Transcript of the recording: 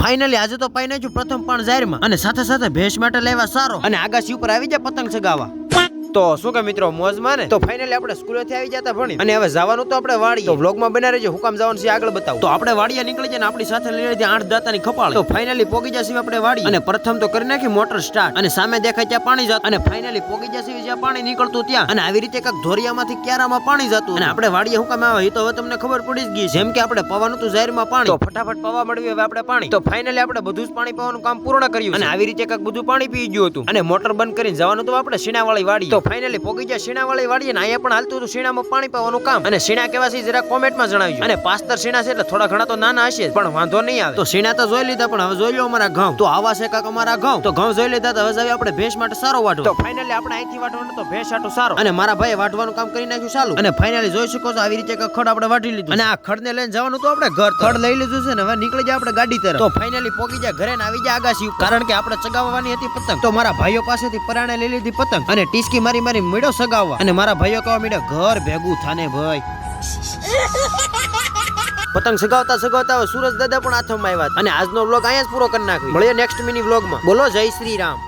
Finally આજે તો પાઈ નાખ્યું પ્રથમ પણ જાહેરમાં. અને સાથે સાથે ભેંસ માટે લેવા સારો. અને આગાશી ઉપર આવી જાય પતંગ ચગાવવા તો શું કે મિત્રો મોજમાં ને? તો ફાઇનલી આપણે સ્કૂલેથી આવી જતા ભણી. અને હવે જવાનું તો આપણે વાડી તો વ્લોગમાં બના રહેજો હુકામ જવાનું છે આગળ બતાવું. તો આપણે વાડીએ નીકળી જાય ને આપણી સાથે લઈ લીધી આઠ દાતાની ખપાળ તો ફાઇનલી પોગી જશે આપણે વાડી અને પ્રથમ તો કરી નાખી મોટર સ્ટાર્ટ અને સામે દેખાય ત્યાં પાણી જતું અને ફાઇનલી પોગી જશે જ્યાં પાણી નીકળતું ત્યાં. અને આવી રીતે કાંક ધોરિયામાંથી ક્યારામાં પાણી જતું અને આપણે વાડીએ હુકામ આવે એ તો હવે તમને ખબર પડી જ ગઈ. જેમ કે આપણે પવાનું તો જાહેરમાં પાણી. તો ફટાફટ પવા મળવી હવે આપણે પાણી. તો ફાઇનલી આપણે બધું જ પાણી પવાનું કામ પૂર્ણ કર્યું અને આવી રીતે કાંક બધું પાણી પી ગયું હતું. અને મોટર બંધ કરીને જવાનું તો આપણે સીણાવાળી વાડી તો ફાઇનલી પોગી ગયા શીણાવાળી વાળીએ ને અહીંયા પણ હાલતું હતું શીણામાં પાણી પાવાનું કામ. અને શીણા કેવા છે જરા કોમેન્ટમાં જણાવ્યું. અને પાસ્તર શીણા છે એટલે થોડા ઘણા તો નાના હશે પણ વાંધો નહીં આવે. તો શીણા તો જોઈ લીધા પણ હવે જોઈ લો અમારા ઘઉં. તો આવા છે કાક અમારા ઘઉં. તો ઘઉં જોઈ લીધા તો હવે જાવી આપણે ભેંસ માટે સારો વાટો તો ફાઇનલી આપણે અહીંથી વાટવાનું તો ભેંસ આટો સારો. અને મારા ભાઈ વાટવાનું કામ કરી નાખ્યું ચાલુ. અને ફાઇનલી જોઈ શકો છો આવી રીતે ખડ આપણે વાટી લીધું અને આ ખડને લઈને જવાનું તો આપણે ઘર ખડ લઈ લીધું છે ને હવે નીકળી જાય આપણે ગાડી તરફ. તો ફાઇનલી પોગી જાય ઘરે ને આવી જાય આગાસી કારણ કે આપણે ચગાવવાની હતી પતંગ. તો મારા ભાઈઓ પાસેથી પરાણે લઈ લીધી પતંગ. અને ટીસકી મારી મારી મીડો સગાવવા. અને મારા ભાઈઓ કહેવા મીડો ઘર ભેગું થાને ભાઈ. પતંગ સગાવતા સગાવતા સુરજ દાદા પણ હાથમાં આવ્યા અને આજનો વ્લોગ અહીંયા જ પૂરો કરી નાખ્યો મળીએ નેક્સ્ટ મિની વ્લોગમાં બોલો જય શ્રી રામ.